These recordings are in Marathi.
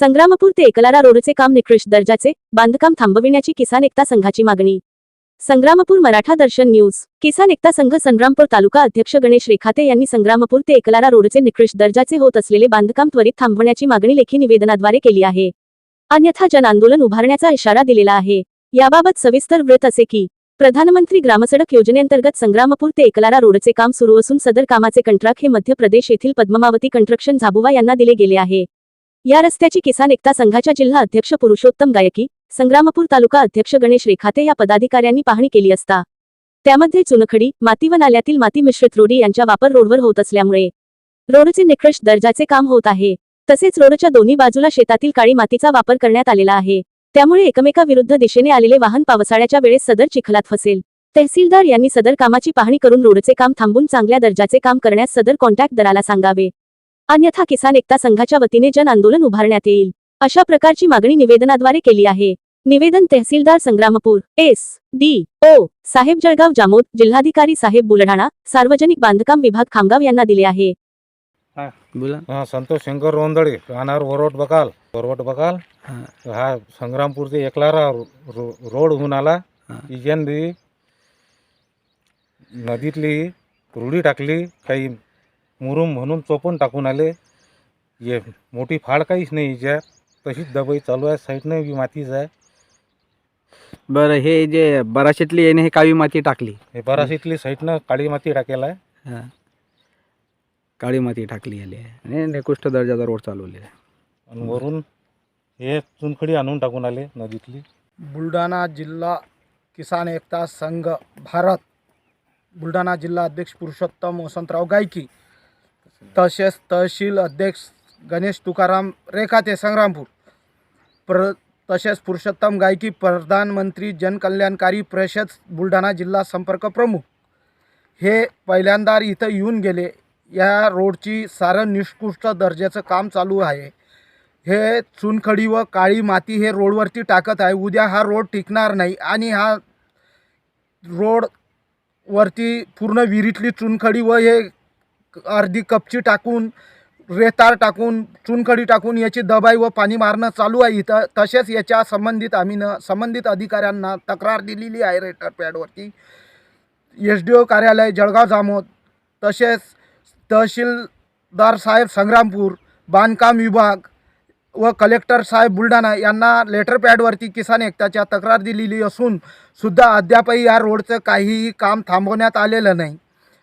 संग्रामपूर ते एकलारा रोडचे काम निकृष्ट दर्जाचे बांधकाम थांबविण्याची किसान एकता संघाची मागणी. संग्रामपूर मराठा दर्शन न्यूज. किसान एकता संघ संग्रामपूर तालुका अध्यक्ष गणेश रेखाते यांनी संग्रामपूर ते एकलारा रोडचे निकृष्ट दर्जाचे होत असलेले बांधकाम त्वरित थांबवण्याची मागणी लेखी निवेदनाद्वारे केली आहे. अन्यथा जन आंदोलन उभारण्याचा इशारा दिलेला आहे. याबाबत सविस्तर वृत्त असे की प्रधानमंत्री ग्रामसडक योजनेअंतर्गत संग्रामपूर ते एकलारा रोडचे काम सुरू असून सदर कामाचे कंट्राक हे मध्य प्रदेश येथील पद्मावती कंस्ट्रक्शन झाबुवा यांना दिले गेले आहे. या रस्त्याची किसान एकता संघाच्या जिल्हा अध्यक्ष पुरुषोत्तम गायकी संग्रामपूर तालुका अध्यक्ष गणेश रेखाते या पदाधिकाऱ्यांनी पाहणी केली असता. त्यामध्ये चुनखडी माती व नाल्यातील माती मिश्रित रोडी यांचा वापर रोडवर होत असल्यामुळे रोडचे निकृष्ट दर्जाचे काम होत आहे. तसेच रोडच्या दोन्ही बाजूला शेतातील काळी मातीचा वापर करण्यात आलेला आहे. त्यामुळे एकमेकाविरुद्ध दिशेने आलेले वाहन पावसाळ्याच्या वेळेस सदर चिखलात फसेल. तहसीलदार यांनी सदर कामाची पाहणी करून रोडचे काम थांबून चांगल्या दर्जाचे काम करण्यास सदर कॉन्ट्रॅक्ट दराला सांगावे. अन्यथा किसान एकता संघाच्या वतीने जन आंदोलन उभारण्यात येईल. अशा प्रकारची मागणी निवेदनाद्वारे केली आहे. निवेदन तहसीलदार संग्रामपूर एस. डी. ओ. साहेब जळगाव जामोद जिल्हाधिकारी साहेब बुलढाणा सार्वजनिक बांधकाम विभाग खामगाव यांना दिले आहे. बोला. हा संतोष शंकर रोंदळे राहणार वरोट बकाल. वरवट बकाल. हा. हा संग्रामपूरचे एकलारा रोड होऊन आला. इजनदी नदीतली रुडी टाकली काही मुरुम म्हणून चोपून टाकून आले. ये मोठी फाड काहीच नाही हिच्या तशीच दबाई चालू आहे. साईडनं बी मातीच आहे. बरं हे जे बराशेतली येणे हे काळी माती टाकली. हे बराशीतली साईडनं काळी माती टाकेला आहे. हा. काळी माती टाकली आली आहे आणि निकृष्ट दर्जाचा रोड चालवले आहे. आणि वरून हे चुनखडी आणून टाकून आले नदीतली. बुलढाणा जिल्हा किसान एकता संघ भारत. बुलढाणा जिल्हा अध्यक्ष पुरुषोत्तम वसंतराव गायकी. तसेच तहसील अध्यक्ष गणेश तुकाराम रेखाते संग्रामपूर. प्र तसेच पुरुषोत्तम गायकी प्रधानमंत्री जनकल्याणकारी परिषद बुलढाणा जिल्हा संपर्क प्रमुख. हे पहिल्यांदा इथं येऊन गेले. या रोडची सारं निष्कृष्ट दर्जाचं काम चालू आहे. हे चुनखडी व काळी माती हे रोडवरती टाकत आहे. उद्या हा रोड टिकणार नाही आणि हा रोडवरती पूर्ण विहिरीतली चुनखडी व हे अर्धी कपची टाकून रेतार टाकून चुनखडी टाकून याची दबाई व पाणी मारणं चालू आहे. इथं तसेच याच्या संबंधित आम्ही न संबंधित अधिकाऱ्यांना तक्रार दिलेली आहे रेटर पॅडवरती. एस डी ओ कार्यालय जळगाव जामोद तसेच तहसीलदार साहेब संग्रामपूर बांधकाम विभाग व कलेक्टर साहेब बुलढाणा यांना लेटर पॅडवरती किसान एकताच्या तक्रार दिलेली असून सुद्धा अद्यापही या रोडचं काहीही काम थांबवण्यात आलेलं नाही.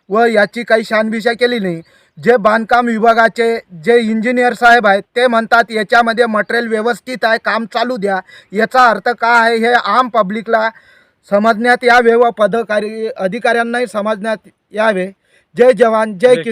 व याची काही शानभिषा केली नाही. जे बांधकाम विभागाचे जे इंजिनियर साहेब आहेत ते म्हणतात याच्यामध्ये मटेरियल व्यवस्थित आहे काम चालू द्या. याचा अर्थ काय आहे हे आम पब्लिकला समजण्यात यावे व पदाधिकारी अधिकाऱ्यांनाही समजण्यात यावे. जय जवान जय किसान.